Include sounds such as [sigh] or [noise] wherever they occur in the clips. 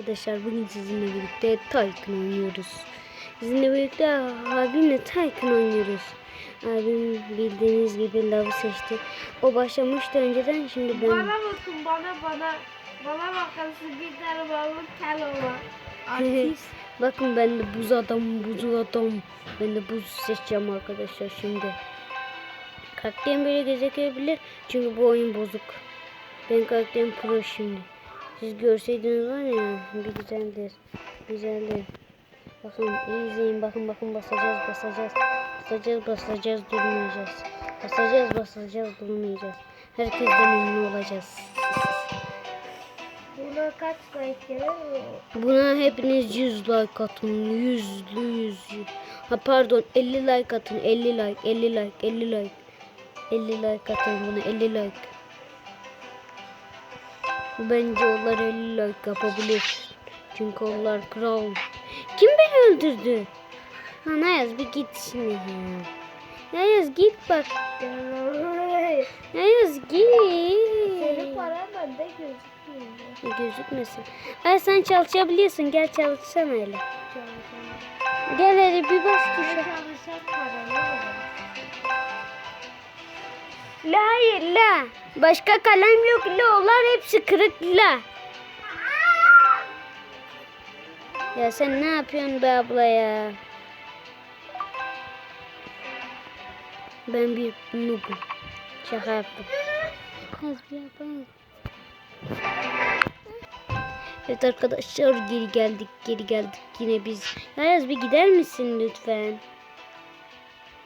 arkadaşlar bugün sizinle birlikte Tycoon oynuyoruz. Sizinle birlikte abimle Tycoon oynuyoruz. Abim bildiğiniz gibi lavı seçti. O başlamıştı önceden şimdi ben... Bana bakın bana bana. Bana bakın bir tane balık kel olan. Artist. [laughs] Bakın ben de buz adam, buzul adam. Ben de buz seçeceğim arkadaşlar şimdi. Karakterim böyle gözükebilir çünkü bu oyun bozuk. Ben karakterim pro şimdi. Siz görseydiniz var ya bir güzeldir. Güzeldir. Bakın iyi izleyin bakın bakın basacağız basacağız. Basacağız basacağız durmayacağız. Basacağız basacağız durmayacağız. Herkes de memnun olacağız. Buna kaç like gelir? Buna hepiniz 100 like atın. 100 100. Ha pardon 50 like atın. 50 like 50 like 50 like. 50 like atın buna 50 like. Bence onlar 50 like yapabilir. Çünkü onlar kral. Kim beni öldürdü? Ha Nayaz bir git şimdi. ya. Nayaz git bak. Nayaz Senin git. paran bende gözükmüyor. Gözükmesin. Ay sen çalışabiliyorsun. Gel çalışsana hele. Gel hele bir bas tuşa. La hayır la. Başka kalem yok la. Onlar hepsi kırık la. Ya sen ne yapıyorsun be abla ya? Ben bir noobum. Şaka yaptım. Evet arkadaşlar geri geldik geri geldik yine biz. Yaz bir gider misin lütfen?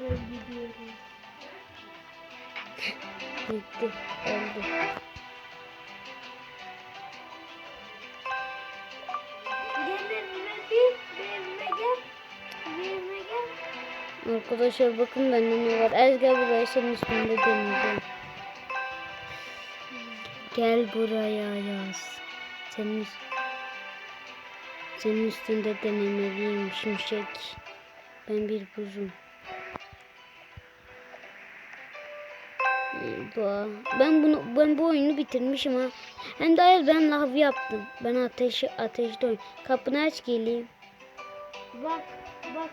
Ben evime gel. Arkadaşlar bakın bende ne var. Ez gel buraya senin üstünde deneyeceğim. Gel buraya yaz. Senin, senin üstünde denemeliyim şimşek. Ben bir buzum. Bu, ben bunu ben bu oyunu bitirmişim ha. Hem de hayır ben lav yaptım. Ben ateşi ateşte oyun. Kapını aç geleyim. Bak, bak.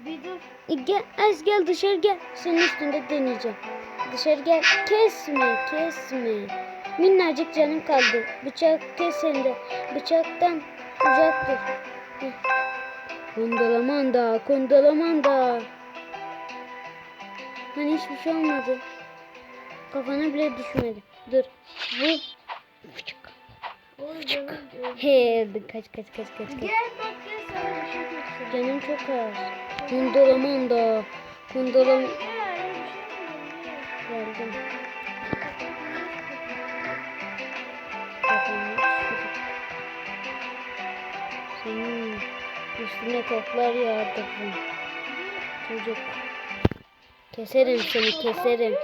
Bir dur. E, Gel, Az gel dışarı gel. Senin üstünde deneyeceğim. Dışarı gel. Kesme, kesme. Minnacık canım kaldı. Bıçak kes elinde. Bıçaktan uzak dur. Kondalamanda, kondalamanda. Hani hiçbir şey olmadı. Kafana bile düşmedi. Dur. Vur. Fıçık. Canım. He, kaç kaç kaç kaç kaç. Gel bak şey göstereyim. Canım çok az. Bir şey mi? Geldim. Senin üstüne koklar yağdırdım. Çocuk. Keserim seni keserim.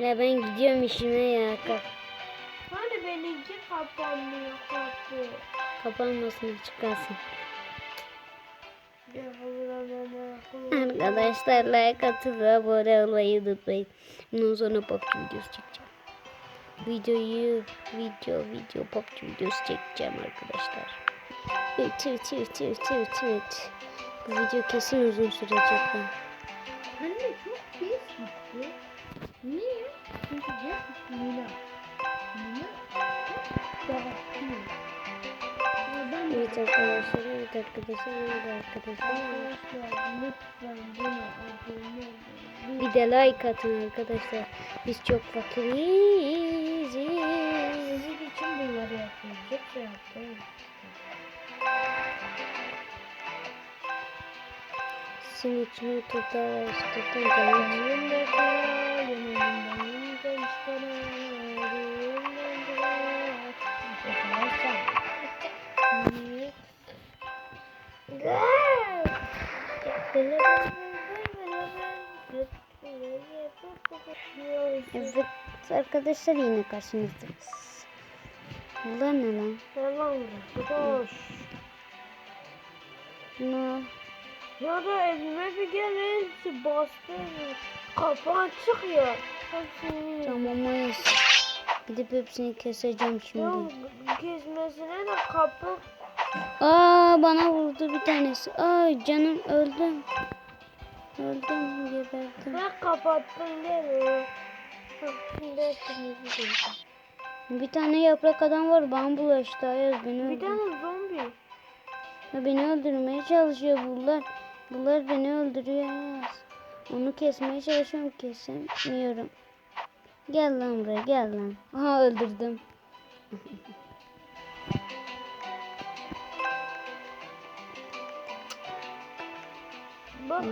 Ya ben gidiyorum işime ya. Ka- Hani benimki kapanmıyor kapı. kapanmasın çıkarsın. Arkadaşlar like atıp ve abone olmayı unutmayın. Bundan sonra PUBG videosu çekeceğim. Videoyu, video, video PUBG videosu çekeceğim arkadaşlar. Evet, evet, evet, evet, evet, evet. Bu video kesin uzun sürecek. Anne çok pis gitti. Çünkü Evet arkadaşlar, evet arkadaşlar, evet arkadaşlar. Arkadaşlar lütfen buna abone olun. Bir de like atın arkadaşlar. Biz çok fakiriz. Sizin için bunları yapıyoruz. Çok şey yaptım. Sizin için tutar, tutar, canım. Yanımda kal, Evet arkadaşlar yine karşınızdayız. Ulan ne lan? Tamam, koş. Ne? Ya da evime bir gelin, bastı. Ya. Hadi. Tamam Mayıs. Gidip hepsini keseceğim Ya şimdi. kesmesine de kapı. Aa bana vurdu bir tanesi. Aa canım öldüm. Öldüm geberdim. Ben kapattım yiyeceğim. Bir tane yaprak adam var bana bulaştı. Ayaz beni Bir öldürdü. tane zombi. Ya beni öldürmeye çalışıyor bunlar. Bunlar beni öldürüyor Ayaz. Onu kesmeye çalışıyorum kesemiyorum. Gel lan buraya gel lan. Aha öldürdüm. [laughs] Evet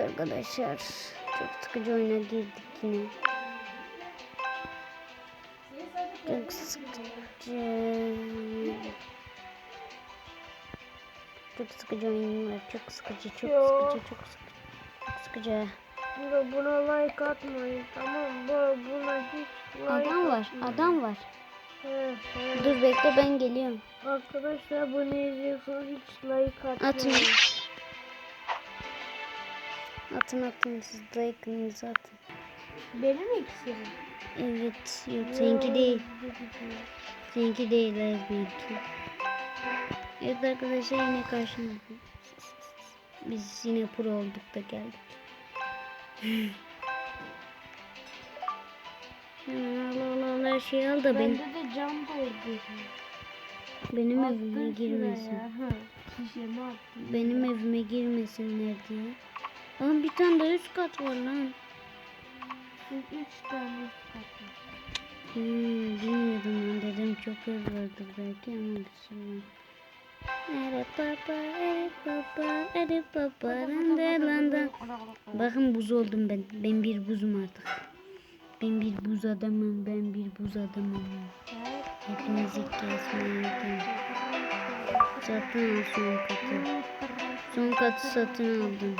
arkadaşlar. Çok sıkıcı oyuna girdik yine. Çok sıkıcı. Çok sıkıcı oyun var. Çok sıkıcı, çok sıkıcı, çok sıkıcı. Çok sıkıcı. Buna, buna like atmayın tamam bu buna hiç like Adam var, atmayın. adam var. He, he. Dur bekle ben geliyorum. Arkadaşlar bunu izliyorsanız hiç like atmayın. Atın. Atın atın siz like'ınızı atın. Benim iksirim. Evet, yok seninki değil. Seninki değil Ayaz benimki. Evet arkadaşlar yine karşınızda. Biz yine pro olduk da geldik. Hemen al al al her şeyi al da ben, Bende de cam doldu. benim Attın evime girmesin. Ha, Şişemi attım. Benim evime girmesinler diye. Ama bir tane daha üst kat var lan. Üç tane katmış. Hmm, bilmiyordum ben dedim çok vardır belki ama bir sürü var. Bakın buz oldum ben. Ben bir buzum artık. Ben bir buz adamım, ben bir buz adamım. Hepinizi kesmeyeceğim. Satın al son katı. Son katı satın aldım.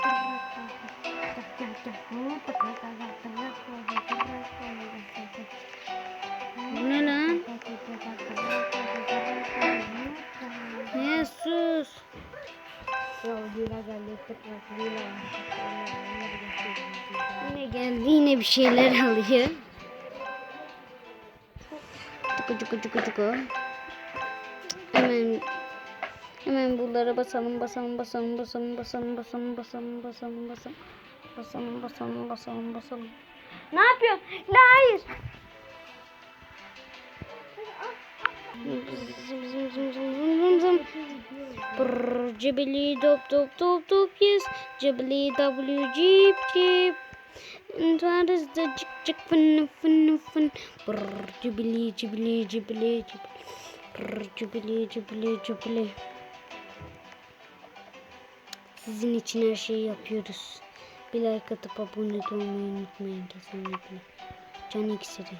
Bu ne lan? Ne sus. Yine geldi yine bir şeyler alıyor. Cuku cuku cuku cuku. Hemen hemen bunlara basalım basalım basalım basalım basalım basalım basalım basalım basalım basalım basalım basalım basalım. Ne yapıyorsun? Hayır. Brrr, cibili dop dop dop dop yes. Cibili w jeep jeep. And what is the chick chick fun fun fun. Brrr, cibili cibili cibili cibili. Brrr, cibili cibili cibili. Sizin için her şeyi yapıyoruz. Bir like atıp abone olmayı unutmayın kesinlikle. Can iksiri.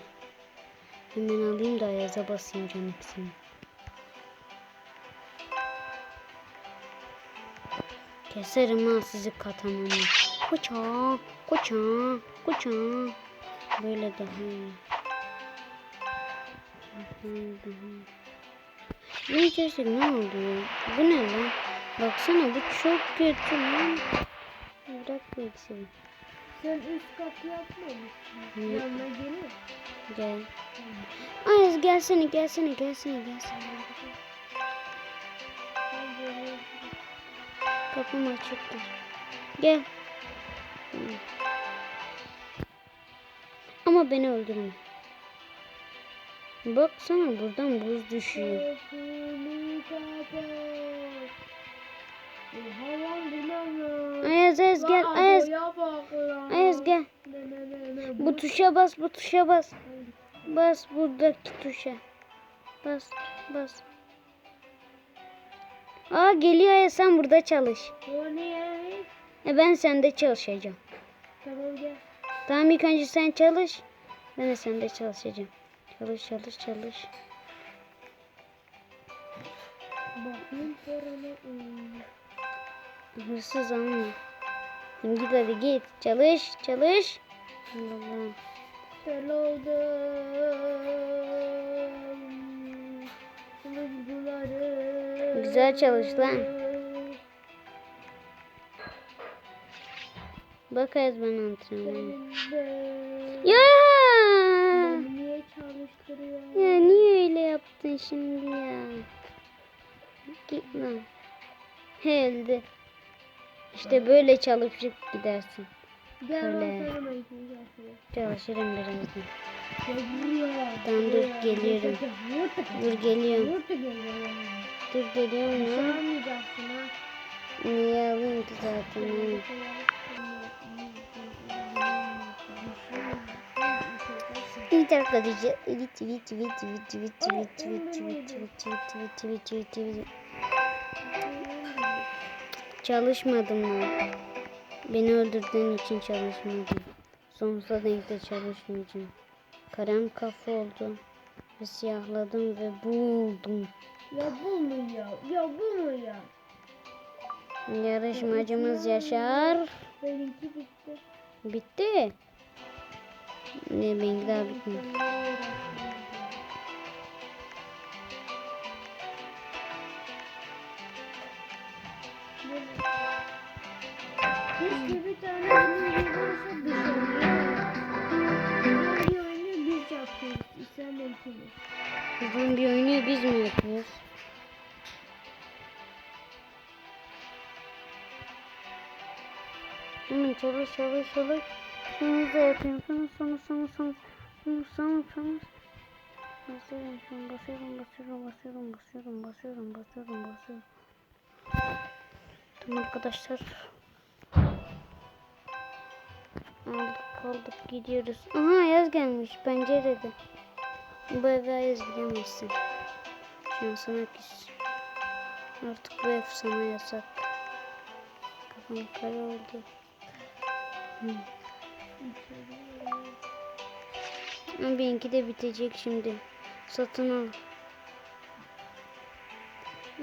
Hemen alayım da ayaza basayım can iksirini. Keserim ha sizi katanını. Koça, koça, koça. Böyle daha iyi. Daha iyi. Bu içerisinde ne oldu ya? Bu ne lan? Baksana bu çok kötü lan. Bırak bu iksiri. Sen üst kat yapmamışsın. Yanına gelir. Gel. Ayaz gelsene gelsene gelsene gelsene. Kapım açıktır. Gel. Ama beni öldürme. Baksana buradan buz düşüyor. Ayaz Ayaz gel Ayaz. Ayaz gel. Bu tuşa bas bu tuşa bas. Bas buradaki tuşa. Bas bas. Aa geliyor ya sen burada çalış. Bu ne yani? E ben sende çalışacağım. Tamam gel. Tamam ilk önce sen çalış. Ben de sende çalışacağım. Çalış çalış çalış. Bakayım sorunu. Hırsız alma. Git hadi git. Çalış çalış. Allah'ım. Sen oldun. Güzel çalış lan. Bakarız ben antrenmanı. Ya! Beni niye çalıştırıyor? Ya niye öyle yaptın şimdi ya? Git lan. Elde. İşte böyle çalışıp gidersin. Gel. Çalışırım birazdan. Tamam, dur, geliyorum. Dur geliyorum. Dur Bir almayacaksın ha. Niye alayım ki zaten? evet evet evet evet Çalışmadım ben. Beni öldürdüğün için çalışmadım. Sonsuza denk de çalışmayacağım. Karem kafa oldu. Ve siyahladım ve buldum. Ya bu mu ya? Ya bu mu ya? Yarışmacımız Yaşar. Benimki bitti. Bitti. Ne benimki daha bitmedi. Keşke bir tane Çalış çalış çalış. Sonra zaten sonra sonra sonra sonra sonra sonra sonra Basıyorum şu an basıyorum basıyorum basıyorum basıyorum basıyorum basıyorum basıyorum. Tamam arkadaşlar. Aldık kaldık gidiyoruz. Aha yaz gelmiş pencerede. Bu eve yaz giremezsin. Şansına küs. Artık bu ev sana yasak. Kafam kara oldu. Benimki de bitecek şimdi. Satın al.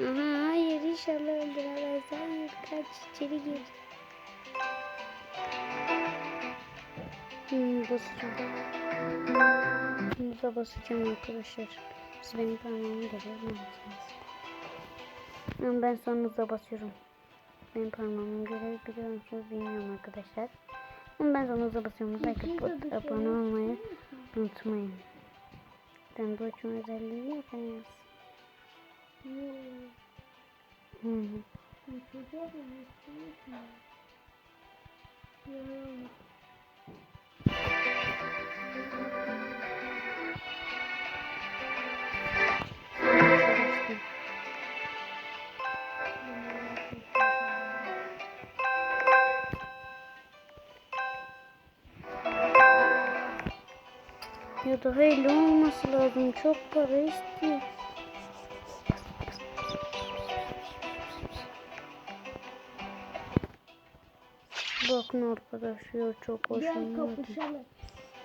Aha hayır inşallah öldüremez. Hayır kaç içeri gir. Hmm, basacağım. Muza basacağım arkadaşlar. Siz benim parmağımı görüyorsunuz. Ama ben sonunuza basıyorum. Benim parmağımın görevi biliyor musunuz bilmiyorum arkadaşlar. Ama ben sonunuza basıyorum. Like atıp abone olmayı unutmayın. Ben bu açma özelliği yapamaz. Hı daha öyle olması lazım. Çok para istiyor. Bakın arkadaş ya çok hoşuma.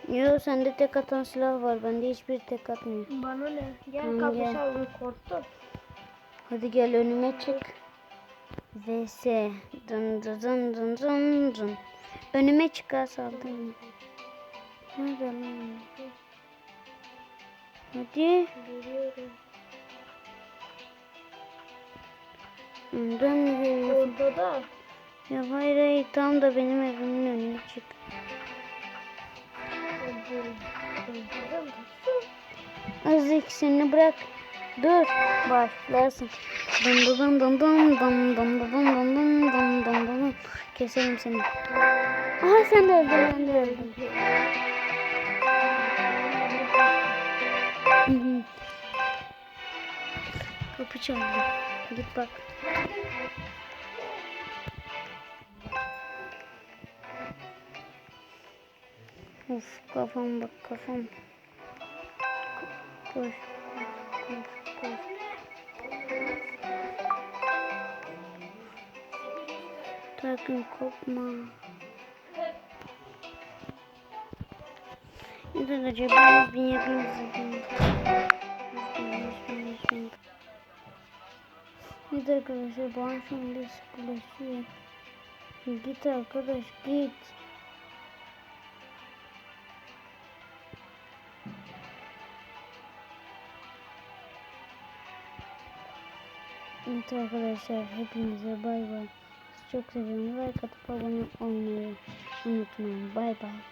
Yo sende tek atan silah var. Bende hiçbir tek atmıyor. Bana ne? Gel gel. kapışalım korktum. Hadi gel önüme çık. VS. Dın dın dın dın dın dın. Önüme çık ha saldırma. Nerede lan? Hadi. Geliyorum. Önden mi geliyorsun? Ortada. Ya hayır hayır tam da benim evimin önüne çık. Az ikisini bırak. Dur. Dın dın dın dın dın dın dın dın dın dın dın dın dın dın. Keselim seni. Aha sen de öldün ben de öldüm. Kapı çaldı. Git bak. Of kafam bak kafam. Koş. Koş koş. Sakın kopma. Ne kadar 100 bin yapayım arkadaşlar bana şu anda sıkılaşıyor. Git arkadaş git. Evet arkadaşlar hepinize bay bay. Sizi çok seviyorum. Like atıp abone olmayı unutmayın. Bay bay.